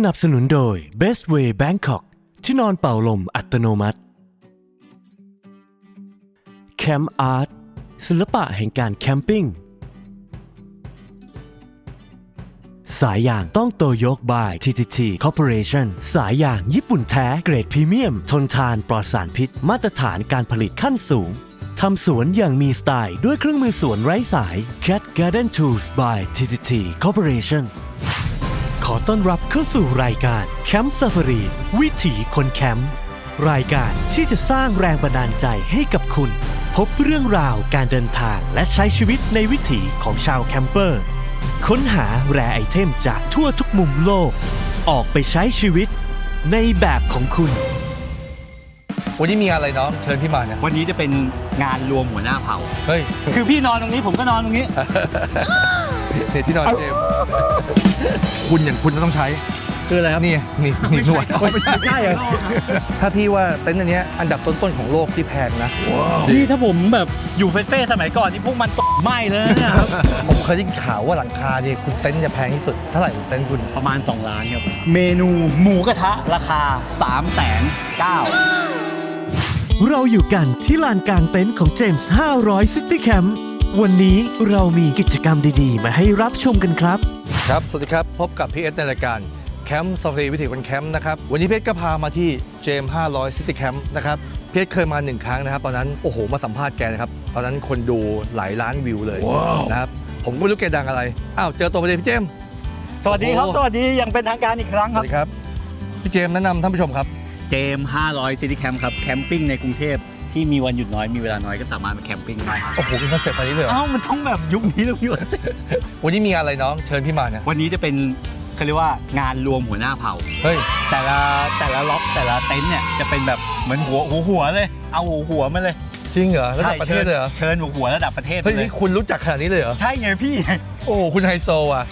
สนับสนุนโดย Best Way Bangkok ที่นอนเป่าลมอัตโนมัติ Camp Art ศิลปะแห่งการแคมปิ้ง สายยางต้องโตโยกบาย TTT Corporation สายยางญี่ปุ่นแท้เกรดพรีเมียม ทนทานปลอดสารพิษ มาตรฐานการผลิตขั้นสูงทำสวนอย่างมีสไตล์ด้วยเครื่องมือสวนไร้สาย Cat Garden Tools by TTT Corporation ขอต้อนรับเข้าสู่รายการแคมป์ซ f ฟ r รีวิถีคนแคมป์รายการที่จะสร้างแรงบันดาลใจให้กับคุณ พบเรื่องราวการเดินทางและใช้ชีวิตในวิถีของชาวแคมเปอร์ ค้นหาแรไอเทมจากทั่วทุกมุมโลก ออกไปใช้ชีวิตในแบบของคุณ วันนี้มีงานอะไรน้องเชิญพี่มาเนี่ยวันนี้จะเป็นงานรวมหัวหน้าเผ่า เฮ้ย คือพี่นอนตรงนี้ผมก็นอนตรงนี้ เนี่ยที่นอนเจมส์ คุณอย่างคุณจะต้องใช้คืออะไรครับนี่นี่นี่นวดไม่ใช่เหรอถ้าพี่ว่าเต็นท์อันเนี้ยอันดับต้นๆของโลกที่แพงนะพี่ถ้าผมแบบอยู่เฟ่ๆสมัยก่อนนี่พวกมันตกไหม้เลยนะครับผมเคยได้ยินข่าวว่าหลังคาเนี่ยคุณเต็นท์จะแพงที่สุดเท่าไหร่เต็นท์คุณประมาณ 2 ล้านครับเมนูหมูกระทะราคา3 9 0 0 0เราอยู่กันที่ลานกลางเต็นท์ของเจมส์500 City Camp วันนี้เรามีกิจกรรมดีๆ มาให้รับชมกันครับ ครับ สวัสดีครับ พบกับพี่เอสในรายการแคมป์สฟรีวิถีคนแคมป์นะครับ วันนี้เพชรก็พามาที่เจมส์500 City Camp นะครับ เพชรเคยมาหนึ่งครั้งนะครับ ตอนนั้น โอ้โห มาสัมภาษณ์แกนะครับ ตอนนั้นคนดูหลายล้านวิวเลยนะครับ ผมก็ไม่รู้แกดังอะไร อ้าว เจอตัวประเด็นพี่เจมส์สวัสดีครับโอ้โหสวัสดีอยังเป็นทางการอีกครั้งสครัวับสดีครับ พี่เจมส์แนะนำท่านผู้ชมครับ เจมส์500 City Camp ครับ แคมปิ้งในกรุงเทพ ที่มีวันหยุดน้อยมีเวลาน้อยก็สามารถมาแคมปิ้งได้ครับโอ้โหเป็นคอนเซ็ปต์อันนี้เลยเหรอ เอ้ามันต้องแบบยุคนี้แล้วพี่วะวันนี้มีงานอะไรน้อง เชิญพี่มาเนี่ย วันนี้จะเป็นเขาเรียกว่างานรวมหัวหน้าเผ่า เฮ้ย แต่ละแต่ละล็อกแต่ละเต็นท์เนี่ยจะเป็นแบบเหมือนหัวหัวหัวเลย เอาหัวหัวมาเลยจริงเหรอระดับประเทศเลยเหรอ เชิญหัวหัวระดับประเทศเฮ้ยเลนี่ยคุณรู้จักขนาดนี้เลยเหรอ ใช่ไงพี่ โอ้คุณไฮโซอะ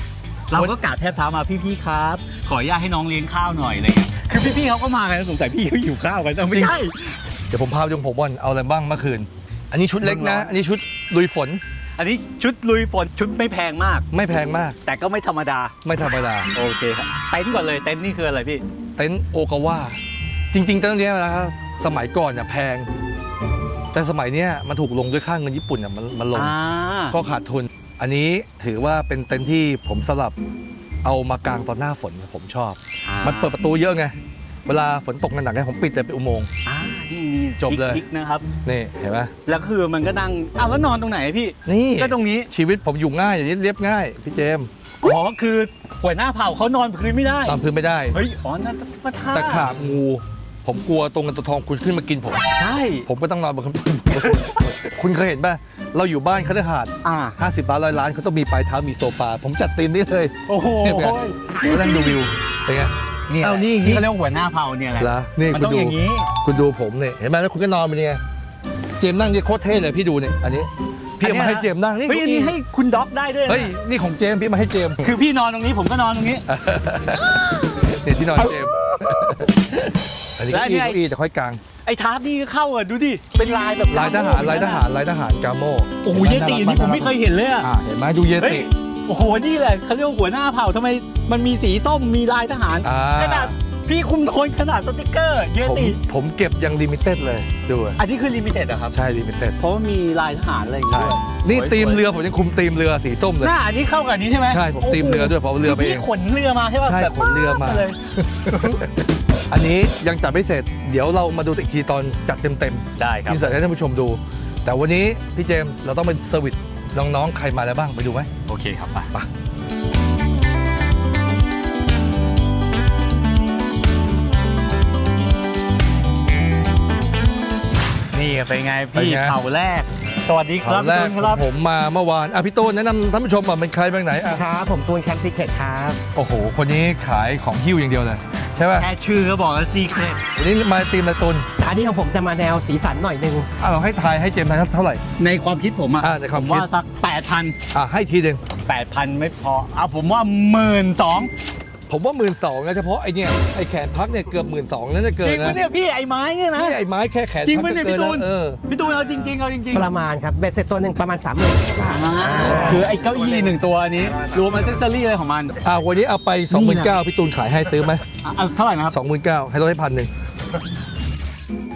เราก็กราบแทบเท้ามาพี่ๆครับ ขออนุญาตให้น้องเลี้ยงข้าวหน่อยอะไรเงี้ยคือพี่ๆเขาก็มากันสงสัยพี่เขาหิวข้าวกันแต่ไม่ใช่เดี๋ยวผมพาไปดูผมบอลเอาอะไรบ้างเมื่อคืน อันนี้ชุดเล็กนะ อันนี้ชุดลุยฝน อันนี้ชุดลุยฝนชุดไม่แพงมาก ไม่แพงมาก แต่ก็ไม่ธรรมดา ไม่ธรรมดา โอเคครับเต็นท์ก่อนเลยเต็นท์นี่คืออะไรพี่ เต็นท์โอกาวาจริงๆเต็นท์เนี้ยนะครับสมัยก่อนเนี่ยแพง แต่สมัยเนี้ยมันถูกลงด้วยค่าเงินญี่ปุ่นอะมันมันลงอ่าก็ขาดทุน อันนี้ถือว่าเป็นเต็นท์ที่ผมสลับเอามากางตอนหน้าฝนผมชอบ มันเปิดประตูเยอะไง เวลาฝนตกหนักๆไงผมปิดแต่เป็นอุโมงค์ อ่านี่นี่จบเลย พลิกๆนะครับ นี่เห็นไหมแล้วคือมันก็นั่งอ้าวแล้วนอนตรงไหนพี่นี่ก็ตรงนี้ชีวิตผมอยู่ง่ายอย่างนี้เรียบง่ายพี่เจมส์อ๋อคือหัวหน้าเผ่าเขานอนพื้นไม่ได้นอนพื้นไม่ได้เฮ้ยอ๋อนั่นมาท่าแต่ขาบงู ผมกลัวตรงเงินตัวทองคุณขึ้นมากินผม ใช่ผมก็ต้องนอนบนคุณเคยเห็นป่ะเราอยู่บ้านคฤหาสน์อ่า50ล้านร้อยล้านเขาต้องมีปลายเท้ามีโซฟา ผมจัดตีมนี่เลยโอ้โหเห็นไหมมานั่งดูวิวเป็นไงเนี่ยเอานี่อย่างงี้เขาเรียกว่าหัวหน้าเผ่าเนี่ยแหละเหรอนี่มันคุณต้องดูอย่างนี้ คุณดูผมเนี่ยเห็นไหมแล้วคุณก็นอนเป็นยังไงเจมส์นั่งเนี่ยโคตรเท่เลยพี่ดูเนี่ยอันนี้พี่เอามาให้เจมส์นั่งนี่เฮ้ยอันนี้ให้คุณด็อกได้ด้วยนะเฮ้ยนี่ของเจมส์พี่มาให้เจมส์คือพี่นอนตรงนี้ผมก็นอนตรงนี้ เนี่ยที่นอนเจมส์อันนี้และเก้าเนี่อี้ยเก้าอี้จะค่อยกลาง ไอ้ทาร์ปนี่ก็เข้าอะดูดิเป็นลายแบบลายทหารลายทหารลายทหารกาโมโอ้โหเยตินี่ผมไม่เคยเห็นเลยอะ อ่าเห็นไหมดูเยเฮ้ยติ โอ้โห นี่แหละเขาเรียกว่าหัวหน้าเผ่าทำไมมันมีสีส้มมีลายทหาร อ่า ขนาดพี่คุมโทนขนาดสติกเกอร์เยผมติ ผมเก็บยังลิมิเต็ดเลยดูอะอันนี้คือลิมิเต็ดอะครับ ใช่ลิมิเต็ดเพราะว่ามีลายทหารอะไรอย่างใช่เงี้ยนี่สวยๆตีมเรือผมยังคุมตีมเรือสีส้มเลย หน้าอันนี้เข้ากับอันนี้ใช่ไหมใช่ผมตีมเรือด้วยเพราะว่าเรือไปคืเอง พี่ขนเรือมาใช่ป่ะใช่แบบขนเรือมา เลย อันนี้ยังจัดไม่เสร็จ เดี๋ยวเรามาดูอีกทีตอนจัดเต็มได้ๆครับ อินเสิร์ตให้ท่านผู้ชมดู แต่วันนี้พี่เจมส์เราต้องเป็นเซอร์วิส น้องๆ ใครมาแล้วบ้างไปดูไหมโอเคครับไปไปนี่เป็นไงเป็นพี่ไงเผ่าแรก สวัสดีคตรัอบนแรกพี่ตูนครับผมมาเมื่อวานอะพี่ตูนแนะนำท่านผู้ชมอะเป็นใครบ้างไหนอะครับผมตูนแคมป์พิเคตครับ โอ้โห คนนี้ขายของหิ้วอย่างเดียวเลย ใช่ป่ะแค่ชื่อก็บอกแล้วซีเครตวันนี้มาตีมอะไรตูนอันนี้ของผมจะมาแนวสีสันหน่อยนึงอะเราให้ทายให้เจมส์ทายเท่าไหร่ ในความคิดผมอะอ่าในความผมคิด ว่าสัก 8,000 อะให้ทีหนึ่ง8,000 ไม่พอเอาผมว่า 1 2 0 0 ผมว่าหมื่นสองนะเฉพาะไอเนี่ยไอแขนพักเนี่ยเกือบหมื่นสองนั่นจะเกิจนริงนะปะเนี่ยพี่ไอ้ไม้เนี่ยนะ นี่ไอไม้แค่แขนจริงพัปะกเนี่ยก็เกินพี่ตูแล้วนเออ พี่ตูนเอาจริงๆเอาจริงประมาณครับเบสเสร็จตัวหนึ่งประมาณ3 0,000บาทๆคือไอ้เก้าอี้หนึ่งตัวอันนี้รวมอ c เซสซอรี่อะไรของมันอ่าวันนี้เอาไป 2 9 0 0 0พี่ตูนขายให้ซื้อไหมอะเอาเท่าไหร่นะครับสองหมื่นเก้าให้ลดให้พันหนึ่ง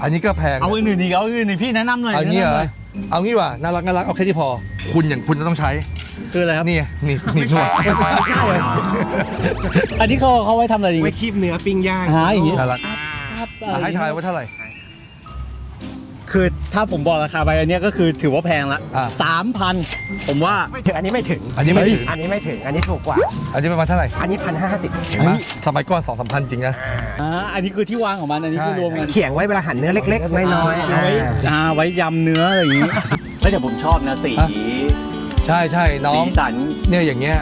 อันนี้ก็แพงนะเอาอื่นๆอีกเอาอื่นๆอีกพี่แนะนำหน่อยเอางี้เหรแนะนำหอน่อยเอางี้ว่ะน่ารักน่ารักเอาแค่ที่พอ คุณอย่างคุณจะต้องใช้ คืออะไรครับ นี่ไงนี่นี่นวดอันนี้เขาเขาไว้ทำอะไรดีไว้คีบเนื้อปิ้งย่างหาอย่างงี้น่ารักอะให้ทายว่าเท่าไหร่ คือถ้าผมบอกราคาไปอันเนี้ยก็คือถือว่าแพงละอะ สามพันผมว่า ไม่ถึงอันนี้ไม่ถึง อันนี้ไม่ถึงอันนี้ไม่ถึง อันนี้ถูกกว่า อันนี้ประมาณเท่าไหร่อันนี้พันห้าสิบเห็นไหมสมัยก่อนสองสามพันจริงนะ อ่า อันนี้คือที่วางของมัน อันนี้คือใช่ รวมกันเขียงไว้เวลาหั่นเนื้อเล็กๆน้อยๆเอาไว้อ่าอ่าไว้ยำเนื้ออะไรอย่างงี้เฮ้ยแต่ผมชอบนะสี ใช่ใช่น้อสีงสัน เนี่ยอย่างเงี้ย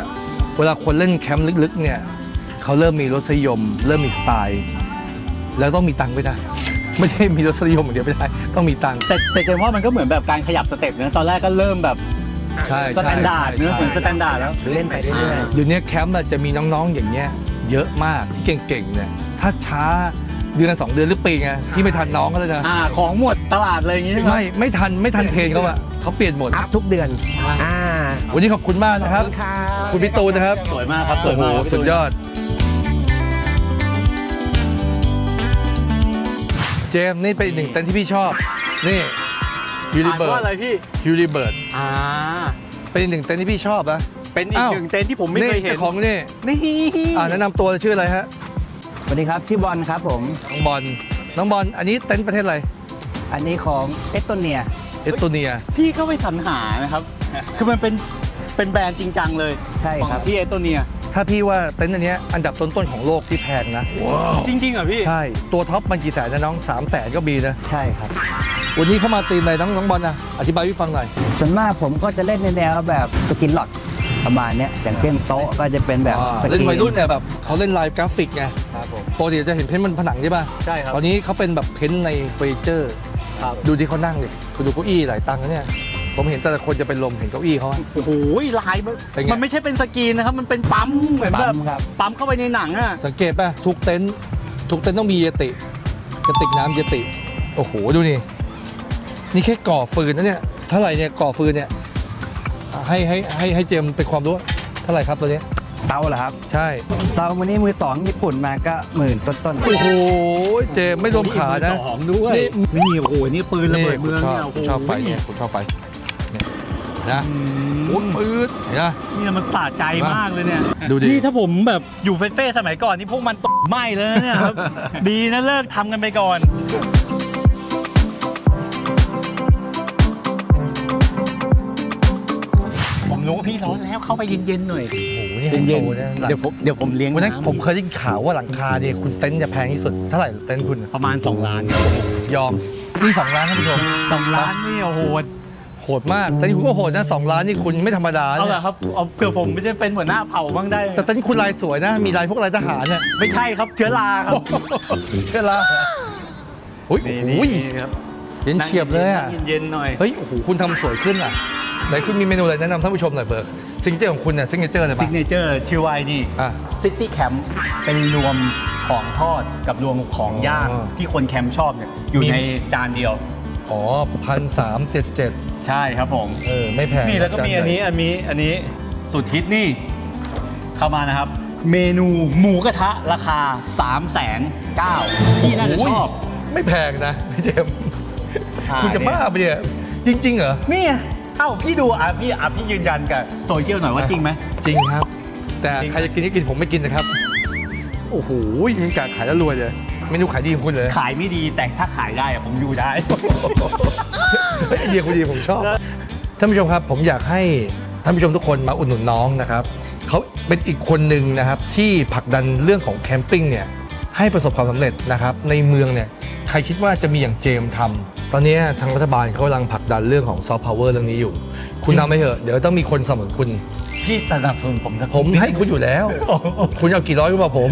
เวลาคนเล่นแคมป์ลึกๆเนี่ยเขาเริ่มมีรสนิยม เริ่มมีสไตล์ แล้วต้องมีตังค์ด้วยนะไม่ใช่มีรสนิยมอย่างเดียวไม่ได้ ต้องมีตังค์แต่แต่เจนว่ามันก็เหมือนแบบการขยับสเต็ปนะตอนแรกก็เริ่มแบบใช่สแตนดาร์ดเนื้อะเหมือนสแตนดาร์ดแล้ว เล่นไปเรื่อยเดี๋ยวนี้แคมป์น่ะจะมีน้องๆอย่างเงี้ยเยอะมากที่เก่งๆเนี่ยถ้าช้า เดือนสองเดือนหรือปีไงที่ไม่ทันน้องเขาเลยนะอ่าของหมดตลาดอะไรอย่างงี้ใช่ไหมไม่ไม่ทันไม่ทันเทรนเขาอะเขาเปลี่ยนหมดๆอัพทุกเดือน อ่าวันนี้ขอบคุณมากนะครับขอบคุณครับคุณพี่ตูนนะครับสวยมากครับสวยมากโอ้โหสุดยอด เจมส์นี่เป็นอีกหนึ่งเต็นท์ที่พี่ชอบ นี่ยูริอ่านเบิร์ว่าดอะไรพี่ยูริเบิร์ดอ่าเป็นอีกหนึ่งเต็นท์ที่พี่ชอบนะ เป็นอีกอ้าว หนึ่งเต็นท์ที่ผมไม่เคยเห็นจ้าของนี่นี่อ่าแนะนำตัวชื่ออะไรฮะ สวัสดีครับชื่อบอลครับผม น้องบอลน้องบอลอันนี้เต็นท์ประเทศอะไรอันนี้ของเอสโตเนีย เอสโตเนีย พี่ก็ไปสรรหานะครับ คือมันเป็นเป็นแบรนด์จริงจังเลยใช่ของครับที่เอสโตเนีย ถ้าพี่ว่าเต็นท์อันเนี้ยอันดับต้นๆของโลกที่แพงนะ จริงๆเหรอพี่ ใช่ ตัวท็อปมันกี่แสนนะน้อง3 0 0แสนก็มีนะ ใช่ครับวันนี้เข้ามาตีมอะไรน้องน้องบอลนะอธิบายให้ฟังหน่อย ส่วนมากผมก็จะเล่นในแนวแบบสกินหลอดประมาณเนี้ยอย่างเช่นโต๊ะก็จะเป็นแบบอ่าสเล่กินวัยรุ่นเนี่ยแบบเขาเล่นลายกราฟิกไงครับผม ปกติจะเห็นเพ้นท์บนผนังใช่ป่ะใช่ครับ ตอนนี้เขาเป็นแบบเพ้นท์ในเฟอร์นิเจอร์ ครับดูที่เขานั่งดิคุณดูเก้าอี้หลายตังค์นะเนี่ย ผมเห็นแต่ละคนจะเป็นลมเห็นเก้าอี้เขาอะ โอ้โหลายมันเป็นไงมันไม่ใช่เป็นสกรีนนะครับ มันเป็นปั๊มเหมือนแบปั๊บมครับ ปั๊มเข้าไปในหนังอะสังเกตป่ะทุกเต็นท์ทุกเต็นท์ต้องมีเยติกระติกน้ำเยติ โอ้โห ดูนี่ นี่แค่ก่อฟืนนะเนี่ยเท่าไหร่เนี่ยก่อฟืนเนี่ยอะให้ให้ให้ให้เจมส์เป็นความรู้เท่าไหร่ครับตัวนี้ เตาเหรอครับ ใช่เตาวันนี้มือสองญี่ปุ่นมาก็หมื่นต้นๆ โอ้โหเจมส์ไม่รวมขานะ สองด้วยนี่นี่โอ้โหนี่ปืนระเบิดเมืองชเนี่ยอบโอ้โหชอบไฟเนี่ยผมชอบไฟเนี่ยนะอืมโอ้ยปืดเห็นปะ เนี่ยมันสะใจมากเลยเนี่ยดูดิ นี่ถ้าผมแบบอยู่เฟ่ๆสมัยก่อนนี่พวกมันตกไหม้เลยนะเนี่ยครับ ดีนะเลิกทำกันไปก่อน ผมรู้ว่าพี่ร้อนแล้วเข้าไปเย็นๆหน่อยโอ้โห นี่ไฮโซนะหลังเดี๋ยวผมเดี๋ยวผมเลี้ยงวันนั้นำผมเคยได้ยินข่าวว่าหลังคาเนี่ยคุณเต็นท์จะแพงที่สุดเท่าไหร่เต็นท์คุณประมาณ 2 ล้านยอมนี่สองล้านท่านผู้ชมสองล้านนี่โอ้โหโหดมากเต็นท์คุณก็โหดนะสองล้านนี่คุณไม่ธรรมดาเอาเนี่เหรอยครับเอาเผื่อผมไม่ใช่เป็นหัวหน้าเผ่าบ้างได้แต่เต็นท์คุณลายสวยนะ มีลายพวกลายทหารเนี่ยไม่ใช่ครับเชื้อราครับเชื่อละโอ้ยโอ้ยครับเย็นเฉียบเลยอะนั่งเย็นๆหน่อยเฮ้ยโอ้โหคุณทำสวยขึ้นอะ ไหนคุณมีเมนูอะไรแนะนำท่านผู้ชมหน่อยเบิร์กซิงเกิลของคุณเนี่ยซิงเกิลอะไรซิบ้ากงเนเจอร์ชื่อว่าไอ้นี่อะซิตี้แคมป์เป็นรวมของทอดกับรวมของย่างอ๋อที่คนแคมป์ชอบเนี่ยอยู่มี ในจานเดียว อ๋อพันสามเจ็ดเจ็ดใช่ครับผมเออไม่แพงนี่แล้วก็มีอันนี้อันนี้อันนี้สุดฮิตนี่ เข้ามานะครับ เมนูหมูกระทะราคา3ามแสนเก้าพี่น่าจะชอบไม่แพงนะพี่เจมส์อ่าคุณจะบ้าไปะเนี่ยจริง ๆ เหรอ นี่ไง เอ้าพี่ดูอะพี่อะพี่ยืนยันกับโซเชียลหน่อยว่าจริงไหม จริงครับ แต่จริง ใครจะกินก็กินผมไม่กินนะครับ โอ้โหมีการขายแล้วรวยเลยเมนูขายดีของคุณเลยขายไม่ดีแต่ถ้าขายได้อะผมอยู่ได้ เฮ้ยไอเดียคุณดีผมชอบท่านผู้ชมครับ ผมอยากให้ท่านผู้ชมทุกคนมาอุดหนุนน้องนะครับเขาเป็นอีกคนหนึ่งนะครับที่ผลักดันเรื่องของแคมปิ้งเนี่ยให้ประสบความสำเร็จนะครับในเมืองเนี่ยใครคิดว่าจะมีอย่างเจมส์ทำ ตอนนี้ทางรัฐบาลเขากำลังผลักดันเรื่องของซอฟต์พาวเวอร์เรื่องนี้อยู่ คุณทำไปเถอะเดี๋ยวต้องมีคนสนับสนุนคุณ พี่สนับสนุนผมสักผมให้คุณอยู่แล้ว คุณเอากี่ร้อยก็บอกผม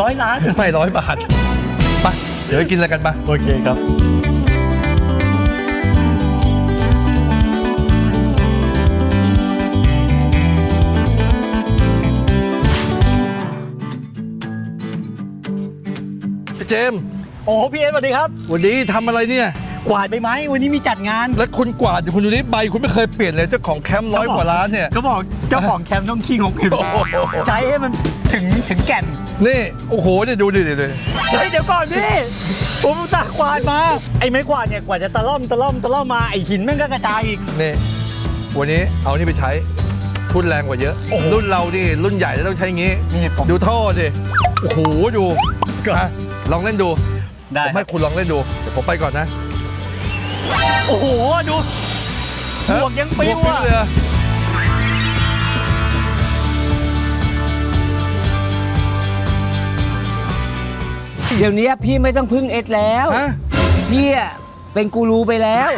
ร้อยล้านไม่ร้อยบาทไปเดี๋ยวไปกินอะไรกันปะโอเคครับ เจมส์ โอ้พี่เอสสวัสดีครับ วันนี้ทำอะไรเนี่ย กวาดใบไม้วันนี้มีจัดงาน แล้วคุณกวาดคุณดูนี่ใบคุณไม่เคยเปลี่ยนเลยเจ้าของแคมป์ร้อยกว่าล้านเนี่ย ก็บอกเจ้าของแคมป์ต้องขี้งกเห็นโอ้โห ใช้ให้มันถึงถึงแก่น นี่โอ้โหเนี่ยดูดิดิดิเฮ้ยเดี๋ยวก่อนพี่ ผมอุตส่าห์กวาดมา ไอ้ไม้กวาดเนี่ยกว่าจะตะล่อมตะล่อมตะล่อมมาไอ้หินแม่งก็กระจายอีก นี่วันนี้เอานี่ไปใช้ทุนแรงกว่าเยอะ โอ้โหรุ่นเรานี่รุ่นใหญ่แล้วต้องใช้อย่างงี้ นี่ผม ดูท่อดิโอ้โหดูอะลองเล่นดู ได้ ผมให้คุณลองเล่นดู เดี๋ยวผมไปก่อนนะโอ้โห ดูบวกยังปิวบวกอะเลยอะเดี๋ยวนี้พี่ไม่ต้องพึ่งเอ็ดแล้ว ฮะ พี่อะ เป็นกูรูไปแล้ว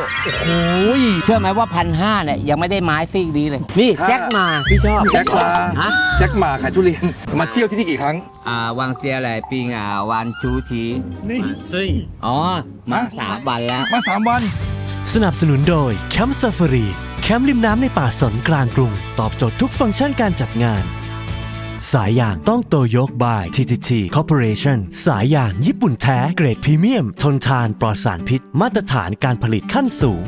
โอ้ยเชื่อไหมว่าพันห้าเนี่ยยังไม่ได้ไม้ซีกดีเลย นี่ถ้าแจ็คมาพี่ชอบแจ็คมาฮะแจ็คหมาขายทุเรียน มาเที่ยวที่นี่กี่ครั้ง อ่าวางเซียแหละปิงอ่าวันชูทีนี่สิอ๋อ มาฮะสามวันแล้ว มาสามวัน สนับสนุนโดยแคมป์ซ f ฟ r รีแคมป์ริมน้ำในป่าสนกลางกรุง ตอบโจทย์ทุกฟังก์ชันการจัดงาน สายยางต้องโตโยกบาย TTT Corporation สายยางญี่ปุ่นแท้เกรดพรีเมียม ทนทานปลอดสารพิษ มาตรฐานการผลิตขั้นสูง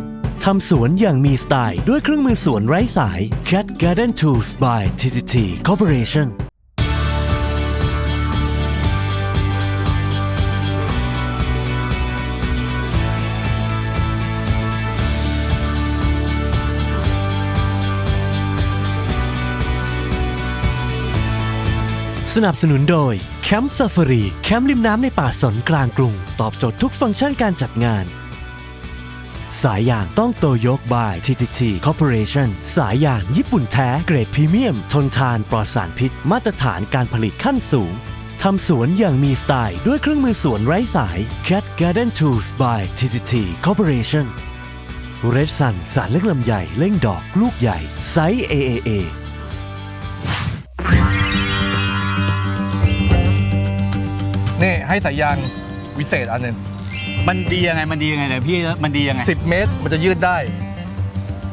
ทำสวนอย่างมีสไตล์ ด้วยเครื่องมือสวนไร้สาย Cat Garden Tools by TTT Corporation สนับสนุนโดยแคมป์ซ f ฟ r รีแคมป์ริมน้ำในป่าสนกลางกรุง ตอบโจทย์ทุกฟังก์ชันการจัดงาน สายอย่างต้องโตโยกบาย TTT Corporation สายอย่างญี่ปุ่นแท้เกรดพรีเมียม ทนทานปลอดสารพิษ มาตรฐานการผลิตขั้นสูงทำสวนอย่างมีสไตล์ด้วยเครื่องมือสวนไร้สาย Cat Garden Tools by TTT Corporation Red Sun สารเล็กลำใหญ่เล่งดอกลูกใหญ่ไซส์ AAA นี่ให้สายยางวิเศษอันหนึ่งมันดียังไงมันดียังไงเนี่ยพี่มันดียังไง10 เมตรมันจะยืดได้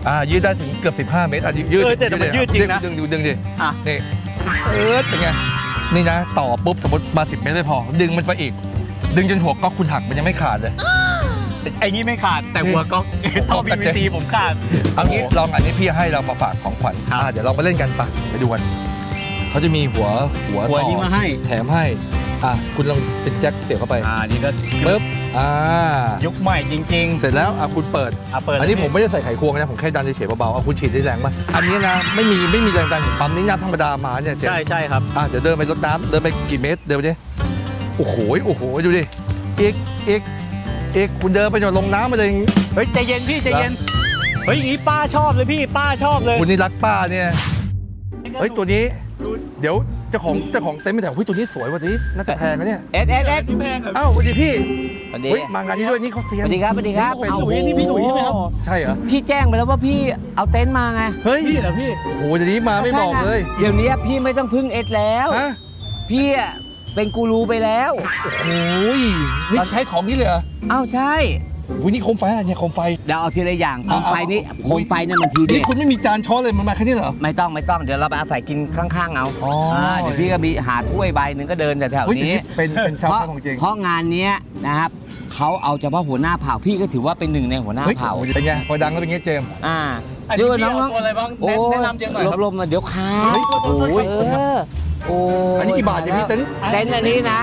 อ่ายืดได้ถึงเกือบ 15 เมตรอะยืดเออแต่มันยืดจริงนะดึงดึงดึงดิอะ นี่เออเป็นไงนี่นะ ต่อปุ๊บสมมติมา 10 เมตรไม่พอ ดึงมันไปอีก ดึงจนหัวก๊อกคุณหักมันยังไม่ขาดเลย ไอ้นี่ไม่ขาดแต่หัวก๊อกท่อ PVC ผมขาดเอางี้ลองอันนี้พี่ให้เรามาฝากของขวัญครับอ่าเดี๋ยวเราไปเล่นกันปะไปดูกันเขาจะมีหัวหัวหัวต่อนี้มาให้ แถมให้ อะคุณลองเป็นแจ็คเสียบเข้าไปอ่านี่ก็ปุ๊บอ่ายุคใหม่จริงเสร็จแล้วอะคุณเปิดๆอะเปิดอันนี้เลยผมไม่ได้ใส่ไขควงนะผมแค่ดันเฉยๆเบาๆเอาคุณฉีดได้แรงมากอันนี้นะไม่มีไม่มีแรงดันของปั๊มนี่น้ำธรรมดามาเนี่ยเจ๊ใช่ใช่ครับอะเดี๋ยวเดินไปรดน้ำเดินไปกี่เมตรเดินไปดิโอ้โหโอ้โหดูดิอีกอีกอีกคุณเดินไปจนลงน้ำมาเลยเฮ้ยใจเย็นพี่ใจเย็นเฮ้ยอย่างนี้ป้าชอบเลยพี่ป้าชอบเลยคุณนี่รักป้าเนี่ยเฮ้ยตัวนี้เดี๋ยว เจ้าของเจ้าของเต็นท์ไม่แถวเฮ้ยตัวนี้สวยว่ะตัวนี้น่าจะแพงนะเนี่ยเอ็ดเอ็ดเอ็ดที่แพงครับเอ้าสวัสดีพี่สวัสดีเฮ้ยมางานนี้ด้วยนี่เขาเซียสนวัสดีครับสวัสดีครับเป็นเอาหลุยนี่พี่หลุยใช่ไหมครับใช่เหรอพี่แจ้งไปแล้วว่าพี่เอาเต็นท์มาไงเฮ้ยพี่เหรอพี่โอ้โหเดี๋ยวนี้มาไม่บอกเลยเดี๋ยวนี้พี่ไม่ต้องพึ่งเอ็ดแล้วฮะพี่อะเป็นกูรูไปแล้วโอ้ยนี่ใช้ของนี่เลยเหรอเอ้าใช่โอ้ยนี่โคมไฟอะเนี่ยโคมไฟ เดี๋ยวเอาทีละอย่างโคมไฟนี่เอาเอาโคมไฟเนี่ยมันทีนี่เด็ดคุณไม่มีจานช้อนเลยมันมาแค่นี้เหรอ ไม่ต้องไม่ต้องเดี๋ยวเราไปอาศัยกินข้างๆเอาอ๋ออ่าเดี๋ยวพี่ก็มีหาถ้วยใบหนึ่งก็เดินแถวเฮ้ยๆเดี๋ยวนี้นี้ เป็นเป็นชาวเพราะบ้านของจริงเพราะงานเนี้ยนะครับเขาเอาเฉพาะหัวหน้าเผ่าพี่ก็ถือว่าเป็นหนึ่งในหัวหน้าเฮ้ยเผ่าเป็นไงพอดังแล้วเป็นไงเจมส์ อ่าอันนี้ดูพี่น้องเอาตัวอะไรบ้างโอ้แนะแนะนำเจมส์หน่อยครับลมๆมาเดี๋ยวค้าเฮ้ยโอ้ยเออโอ้ยอันนี้กี่บาทเนี่ยพี่เต็นท์ เต็นท์อันนี้นะ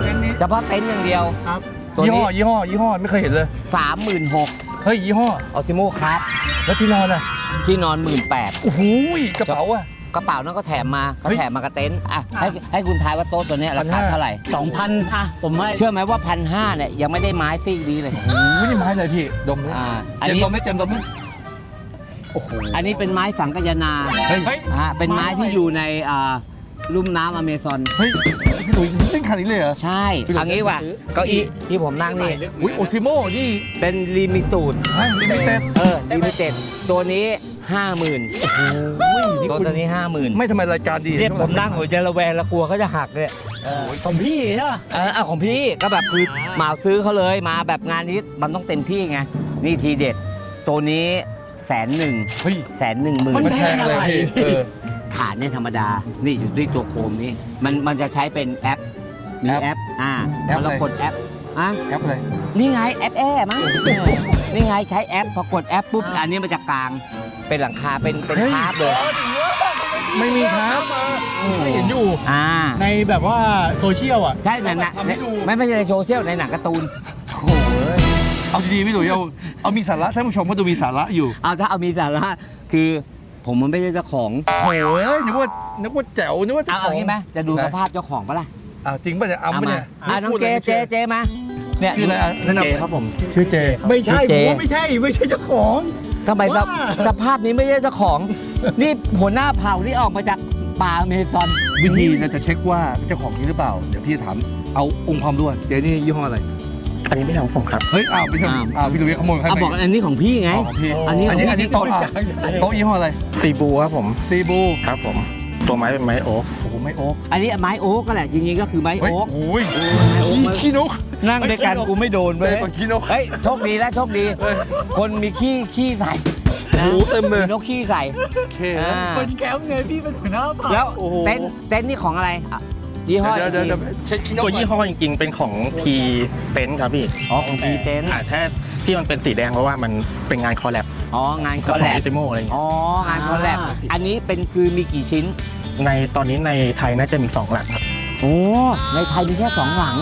เต็นท์นี้ เฉพาะเต็นท์อย่างเดียวครับ ตัวยี่ห้นี้อยี่ห้อยี่ห้อไม่เคยเห็นเลย สามหมื่นหกเฮ้ยยี่ห้อ ออซิโมครับ แล้วที่นอนอะที่นอนหมื่นแปดโอ้โหกระเป๋าอะ กระเป๋านั้นก็แถมมาเขาเฮ้ยแถมมากระเต็นท์อะให้ให้คุณทายว่าโต๊ะตัวเนี้ยราคา1,500 เท่าไหร่สองพันอะ ผมให้เชื่อไหมว่าพันห้าเนี่ยยังไม่ได้ไม้ซีกดีเลย โอ้ยนี่ไม้เลยพี่ ดมดิอ่าอันเจมนี้ ส์ดมไหมเจมส์ดมไหมโอ้โห อันนี้เป็นไม้สังกยนาเฮ้ยเฮ้ยอ่าเป็นไม้ที่อยู่ในอ่า ลุ่มน้ำอเมซอน เฮ้ยพี่หลุยเล่นขนาดนี้เลยเหรอ ใช่พี่หลุยเอันนี้ว่ะซื้อเก้าอี้ที่ผมนั่งนี่ อุ้ยโอซิโมนี่เป็นลิมิตูดฮะลิมิเต็ดเออลิมิเต็ดตัวนี้ห้าหมื่นโอ้ยนี่ตัวคุณตัวนี้ห้าหมื่นไม่ทำไมรายการดีเนี่ยช่วผมนั่งหัวใจระแวงแล้วกลัวเขาจะหักเลยเออของพี่ใช่ป่ะเออเอาของพี่ก็แบบคือเหมาซื้อเขาเลยมาแบบงานนี้มันต้องเต็มที่ไงนี่ทีเด็ด ตัวนี้แสนหนึ่งเฮ้ยแสนหนึ่งหมื่นมันแพงเลยพี่เออ ฐานเนี่ยธรรมดา นี่อยู่ด้วยตัวโคมนี่มันมันจะใช้เป็นแอป มีแอป แอป อ่าแอปพอเราอะไรกดแอปอะแอปอะไรนี่ไงแอปแอร์มั้งเออนี่ไงใช้แอป พอกดแอปปุ๊บ อันนี้มันจะกลาง เป็นหลังคา เป็นเป็นเฮ้ยคาร์บเลย ไม่มีครับเคยเห็นอยู่ อ่า ในแบบว่าโซเชียลอะ ใช่นั่นนะทำให้ดู ไม่ไม่ใช่ในโซเชียลในหนังการ์ตูน โอ้ยเอาดีๆพี่หลุยเอาเอามีสาระท่านผู้ชมก็ดูมีสาระอยู่ เอาถ้าเอามีสาระคือ ผมมันไม่ใช่เจ้าของโอ้ยนึกว่านึกว่าแจ๋วนึกว่าเอาขเอาองงี้ไหมจะดูไหนสภาพเจ้าของปะล่ะอ้าวจริงป่ะเนี่ยอ้ำเอาป่ะมาเนี่ยอ่าน้องพูดเจลยเจเจมาเนี่ยชื่ออะไรอะแนะนำเจครับผม ชื่อเจ ไม่ใช่เจ ผมว่าไม่ใช่ไม่ใช่เจ้าของ ทำไมสภว่าสภาพนี้ไม่ใช่เจ้าของ นี่หัวหน้าเผ่าที่ออกมาจากป่าอเมซอนวิธีเราจะเช็คว่าเจ้าของจริงหรือเปล่า เดี๋ยวพี่จะถามเอาองค์ความด้วยเจนี่ยี่ห้ออะไร อันนี้ไม่ใช่ของผมครับ เฮ้ย อ้าวไม่ใช่อ้าวอ้าวพี่หลุยขโมยข้างเอาในบอกอันนี้ของพี่ไงอ๋อของพี่อันนี้อันนี้ของอันนี้โต๊ะอะโต๊ะยี่ห้ออะไรซีบูครับผม ซีบูครับผม ตัวไม้เป็นไม้โอ๊กโอ้โหไม่โอ๊กอันนี้ไม้โอ๊กก็แหละจริงๆก็คือไม้เฮ้ยโอ๊กโอ้ยไม้โอ๊กขี้ขี้นกนั่งด้วยกันกูไม่โดนเลเว้ยยคนขี้นก เฮ้ยโชคดีแล้วโชคดี คนมีขี้ขี้ใส่โอ้โหเต็มเลย นกขี้ใส่โอเคอ่าเป็นแคมป์ไงพี่เป็นหัวหน้าเผ่าแล้วโอ้โห เต็นท์เต็นท์นี่ของอะไรอะ ยี่ห้อเดี๋ยวเดี๋ยวเดี๋ยวเช็คขี้นกตัวยี่ห้อจริงๆ เป็นของทีเต็นท์ครับพี่อ๋อของพีเต็นท์อ่าแค่ที่มันเป็นสีแดงเพราะว่ามันเป็นงานคอลแลบอ๋องานคกับอลขอแลงบอิติโมอะไรอย่างเงี้ยอ๋องานคอลแลบอันนี้เป็นคือมีกี่ชิ้น ในตอนนี้ในไทยน่าจะมีสองหลังครับ โอ้ ในไทยมีแค่สองหลัง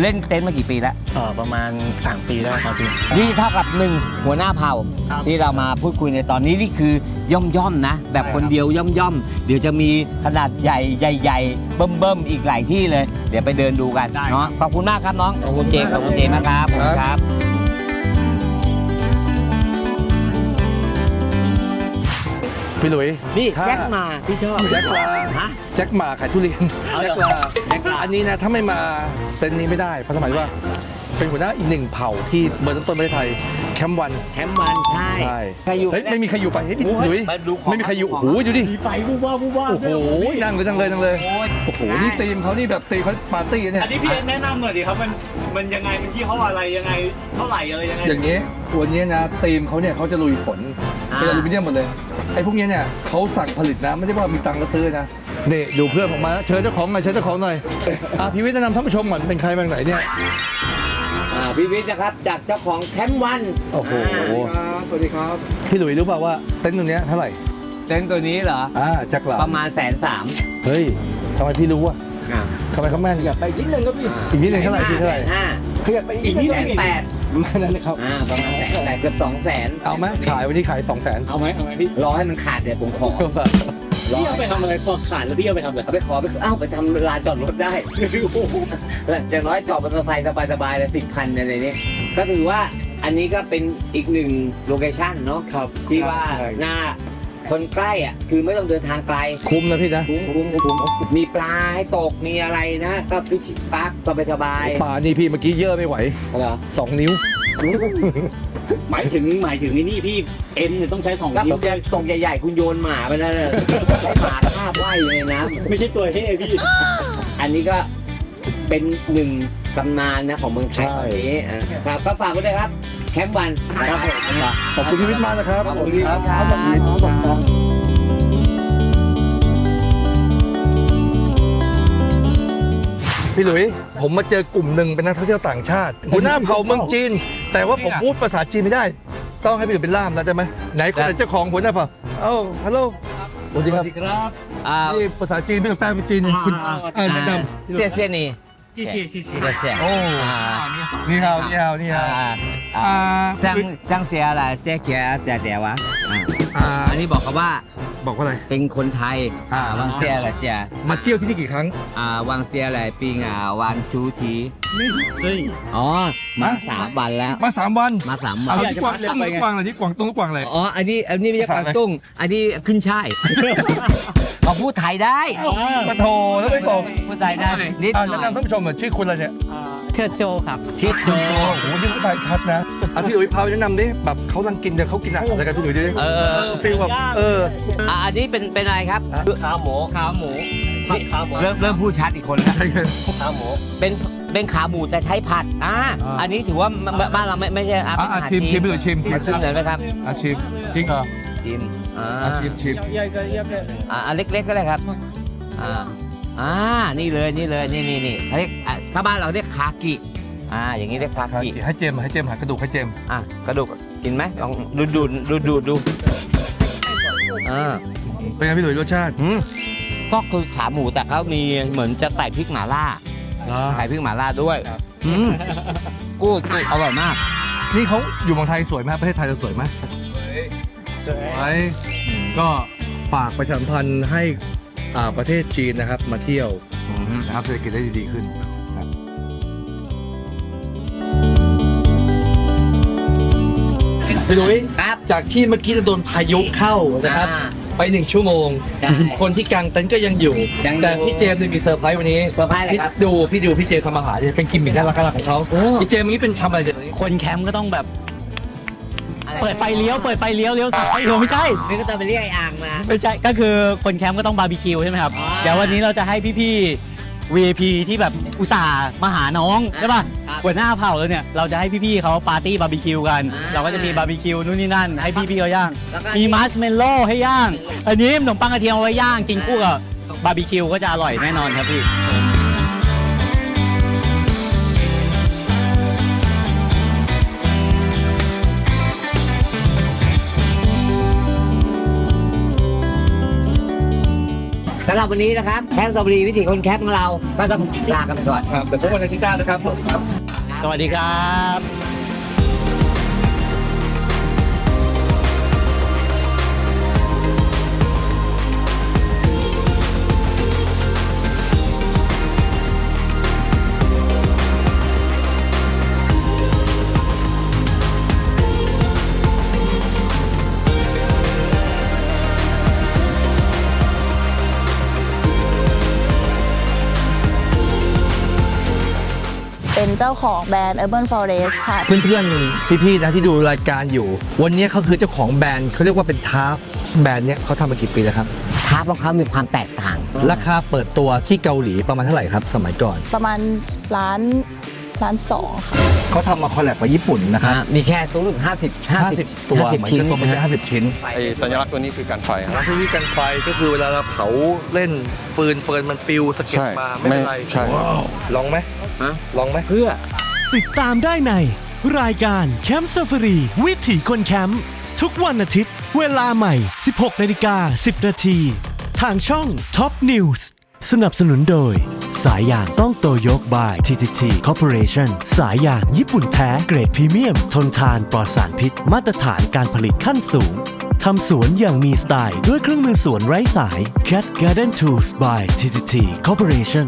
เล่นเต็นท์มากี่ปีแล้ว เอ่อประมาณ 3 ปีได้ครับพี่ นี่เท่ากับหนึ่งหัวหน้าเผ่าที่เรามาพูดคุยในตอนนี้นี่คือย่อมย่อมๆนะ แบบคนเดียวย่อมย่อมๆเดี๋ยวจะมีขนาดใหญ่ใหญ่ๆเบิ่มเบิ่มๆอีกหลายที่เลย เดี๋ยวไปเดินดูกันเนาะขอบคุณมากครับน้องขอบคุณเจขอบคุณเจมากครับขอบคุณครับ พี่หลุยนี่ถ้า แจ็คมาพี่ชอบแจ็คลาฮะ แจ็คหมาขายทุเรียนเอาเหรแจ็อคลาแจ็คลา อันนี้นะถ้าไม่มาเต็นท์นี้ไม่ได้เพราะสมัยว่า เป็นหัวหน้าอีกหนึ่งเผ่าที่เบอร์ต้นๆประเทศไทย แคมป์วันแคมป์วันใช่ใช่ใครอยู่เฮ้ยไม่มีใครอยู่ไปเฮ้ยพี่หลุยมาดูของไม่มีใครอยู่ขโอ้องโหดูดิมีไฟบูบ้าบูบ้าโอ้โหนั่งเลยนั่งเลยนั่งเลยโอ้ยโอ้โหนี่ตีมเขานี่แบบตีมเขาปาร์ตี้เนี่ยอันนี้พี่แนะนำหน่อยดิครับมันมันยังไงมันยี่ห้ออะไรยังไงเท่าไหร่อะไรยังไงอย่างนี้วันนี้นะตีมเขาเนี่ยเขาจะลุยฝนเป็นอลูมิเนียมหมดเลยไอ้พวกนี้เนี่ยเขาสั่งผลิตนะไม่ใช่ว่ามีตังค์แล้วซื้อนะนี่ดูเพื่อนผมมาเชิญเจ้าของหน่อยเชิญเจ้าของหน่อยอะพี่วิทย์แนะนำท่านผู้ชมก่อนเป็นใครบางไหนเนี่ยอ่า พี่วิทย์นะครับจากเจ้าของแคมป์วันโอ้โหอ่าสวัสดีครับพี่หลุยรู้เปล่าว่าเต็นท์ตัวเนี้ยเท่าไหร่เต็นท์ตัวนี้เหรอ อ่าแจ็คหลาประมาณแสนสามเฮ้ยทำไมพี่รู้อะทำไมเขาแม่นอย่าไปนิดนึงก็พี่อีกนิดหนึ่งเท่าไหร่พี่เท่าไหร่ ห้าขยับไปอีกนิดแสนแปดประมาณนั้นนะครับ อ่าประมาณแสนแปดเกือบสองแสนเอาไหมขายวันนี้ขาย2 0 0 0 0นเอาไหมเอาไหมพี่รอให้มันขาดเดี๋ยวผมขอรอ พี่เอาไปทำอะไรพอขาดแล้วพี่เอาไปทำอะไรเอาไปขอไปเอ้าไปทำลานจอดรถได้อย่างน้อยจอดมอเตอร์ไซค์สบายๆเลยสิบคันอะไรเนี่ยก็ถือว่าอันนี้ก็เป็นอีกหนึ่งโลเคชั่นเนาะครับที่ว่าหน้าคนใกล้อะคือไม่ต้องเดินทางไกล คุ้มนะพี่นะคุ้มคุ้มคุ้มมีปลาให้ตกมีอะไรนะ ก็พิชิตปาร์คสบายสบายป่านี่พี่เมื่อกี้เยอะไม่ไหวๆเหรอ2นิ้ว หมายถึงหมายถึงไอ้นี่พี่เอ็นเนี่ยต้องใช้สองก็นิ้วจะตกใหญ่ๆ คุณโยนหมาไปแล้วเลยให้หมาคาบว่ายอยู่ในน้ไม่ใช่ตัวเฮ่พี่ำอันนี้ก็เป็นหนึ่งตำนานนะของเมืองไทยใช่ตอนนี้อะครับก็ฝากไว้ด้วยครับ แคมป์วันครับผม ขอบคุณพี่วิทย์มากนะครับ ขอบคุณพี่วิทย์ครับ ขอบคุณครับ พี่หลุย ผมมาเจอกลุ่มหนึ่งเป็นนักท่องเที่ยวต่างชาติหัวหน้าเผ่าเมืองจีน แต่ว่าผมพูดภาษาจีนไม่ได้ ต้องให้พี่หลุยเป็นล่ามแล้วใช่ไหมไหนคนเจ้าของหัวหน้าเผ่าเอ้าฮัลโหลสวัสดีครับอ่านี่ภาษาจีนไม่ต้องแปลเป็นจีนคุณนแนะนำพี่หลุเสียยเสียนี่เสียเสีเสียเสียโอ้นี่เฮาเนี่ฮาวนี่ฮาวาจังจังเสียอะไรเสียเกียร์เสียเดียววะอันนี้บอกเขาว่า บอกว่าอะไร เป็นคนไทยอ่า วังเสียอะไรเสียมาเที่ยวที่นี่กี่ครั้ง อ่าวังเสียอะไรปีงอ่าวันชูทีเฮ้ยอ๋อมาฮะสามวันแล้ว มาสามวันมาสามวัเอานที่กวางตุ้งหรือกวางอะไรที่กวางตุ้งหรือกวางอะไร อ๋ออันนี้อันนี้ไม่ใช่ภาษากวางอะไรตุ้งอันนี้ขึ้นช่าย เขาพูดไทยได้ มาโทรแล้วไม่บอกพูดไทยได้นิดหอ่าน่แนะอยนำท่านผู้ชมหน่อยชื่อคุณอะไรเนี่ยเชิดโจครับทิดโจ โอ้โหนี่ผู้ชายชัดนะอะพี่หลุยพาไปแนะนำดิแบบเขากำลังกินเนี่ยเขากินอะไรกันพี่หลุยดิเออเออ ฟีลแบบเออ อะอันนี้เป็นเป็นอะไรครับขาหมูขาหมูขาหมูเริ่มเริ่มพูดชัดอีกคนแล้วใช่กันขาหมูเป็นเป็นขาหมูแต่ใช้ผัดอ่าอ่า อันนี้ถือว่าบ้บ้านเราไม่ไม่ใช่อาอะหารอะชิมชิมพี่หลุยชิมมาชิมหน่อยไหมครับอาชิมจริงเหรอ ชิมอ่าอาชิมชิมอ่าอันเล็กๆก็ได้ครับอ่าอ่านี่เลยนี่เลยนี่นี่นี่เขาเรียกอะถ้าบ้านเราเรียกคากิอ่าอย่างนี้เรียกคาครับกิให้เจมส์ให้เจมส์หากระดูกให้เจมส์อะกระดูกกินไหมลองดูดูดูดูดูอ่า เป็นไงพี่หลุยรสชาติอืมก็คือขาหมูแต่เขามีเหมือนจะใส่พริกหม่าล่าเหรอใส่พริกหม่าล่าด้วยอืมกูดกูดอร่อยมาก นี่เขาอยู่เมืองไทยสวยไหมประเทศไทยเราสวยไหม สวยก็ฝากประชาสัมพันธ์ให้อ่าประเทศจีนนะครับมาเที่ยวนะครับเศรษฐกิจได้ดีๆขึ้นพี่หลุยครับจากที่เมื่อกี้จะโดนพายุเข้านะครับอ่าไปหนึ่งชั่วโมงใช่คนที่กางเต็นท์ก็ยังอยู่ยังอยู่ แต่พี่เจมส์เนี่ยมีเซอร์ไพรส์วันนี้เซอร์ไพรส์อะไรครับพี่ดูพี่ดูพี่เจมส์ทำอาหารเนี่ยเป็นกิมมิคน่ารักๆของเขาพี่เจมส์นี้เป็นทำอะไรเดี๋ยวนี้คนแคมป์ก็ต้องแบบ เปิดไฟเลี้ยวเปิดไฟเลี้ยวเลี้ยวซ้ายเลี้ยวไม่ใช่นี่ก็จะไปเรียกไอ้อ่างมา ไม่ใช่ก็คือคนแคมป์ก็ต้องบาร์บีคิวใช่ไหมครับ อ่าเดี๋ยววันนี้เราจะให้พี่ๆ VIP ที่แบบอุตส่าห์มาหาน้องใช่ป่ะครับหัวหน้าเผ่าแล้วเนี่ยเราจะให้พี่ๆเขาปาร์ตี้บาร์บีคิวกัน อ่าเราก็จะมีบาร์บีคิวนู่นนี่นั่น ให้พี่ๆเขาย่าง แล้วก็มีมัสเมลโล่ให้ย่าง อันนี้ขนมปังกระเทียมเอาไว้ย่างกินคู่กับบาร์บีคิวก็จะอร่อยแน่นอนครับพี่ สำหรับวันนี้นะครับแคมป์สตรอเบอรีวิถีคนแคมป์ของเราก็ต้องลากันไปก่อนครับเดี๋ยวพบกันในที่หน้านะครับ สวัสดีครับ เป็นเจ้าของแบรนด์ Urban Forest ค่ะ เพื่อนๆ พี่ๆ นะที่ดูรายการอยู่ วันนี้เขาคือเจ้าของแบรนด์เขาเรียกว่าเป็นทาร์ฟแบรนด์เนี้ยเขาทำมากี่ปีแล้วครับ ทาร์ปของเขามีความแตกต่าง ราคาเปิดตัวที่เกาหลีประมาณเท่าไหร่ครับ สมัยก่อน ประมาณล้าน ล้านสองค่ะ เขาทำมาคอลแลบกับญี่ปุ่นนะครับมีแค่ตัวลูกห้าสิบห้าสิบ50 ตัวเหมือนชิ้นจะตัวมันจะ50 ชิ้น ไอสัญลักษณ์ตัวนี้คือการไฟครับแล้วที่กันไฟก็คือเวลาเราเผาเล่นฟืนเฟิร์นมันปิวสะเก็ดใช่มาไม่เป็นไรใช่ครับลองไหมฮะ ลองไหม เพื่อ ติดตามได้ใน รายการแคมป์ซ f ฟ r รีวิถีคนแคมป์ทุกวันอาทิตย์ เวลาใหม่ 16นาฬิกา10 นาที ทางช่อง Top News สนับสนุนโดย สายยางต้องโตโยกบาย TTT Corporation สายยางญี่ปุ่นแท้เกรดพรีเมียม ทนทานปลอดสารพิษ มาตรฐานการผลิตขั้นสูงทำสวนอย่างมีสไตล์ ด้วยเครื่องมือสวนไร้สาย Cat Garden Tools by TTT Corporation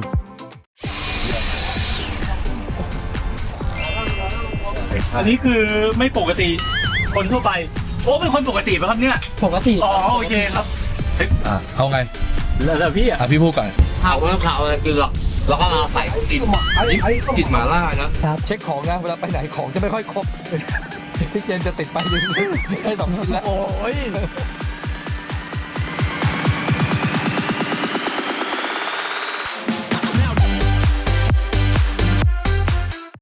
อันนี้คือไม่ปกติคนทั่วไป โอ้เป็นคนปกติไหมครับเนี่ย ปกติอ๋อโอเคครับอะเอาไง แล้วแล้วพี่อะอะพี่พูดก่อนเอาไม่ต้องเผาอะไรกินหรอกแล้วก็เอาใส่ติดกินหมาล่านะเช็คของนะเวลาไปไหนของจะไม่ค่อยครบพี่เจมส์จะติดไปหนึ่งให้สองชิ้นแล้วโอ้ย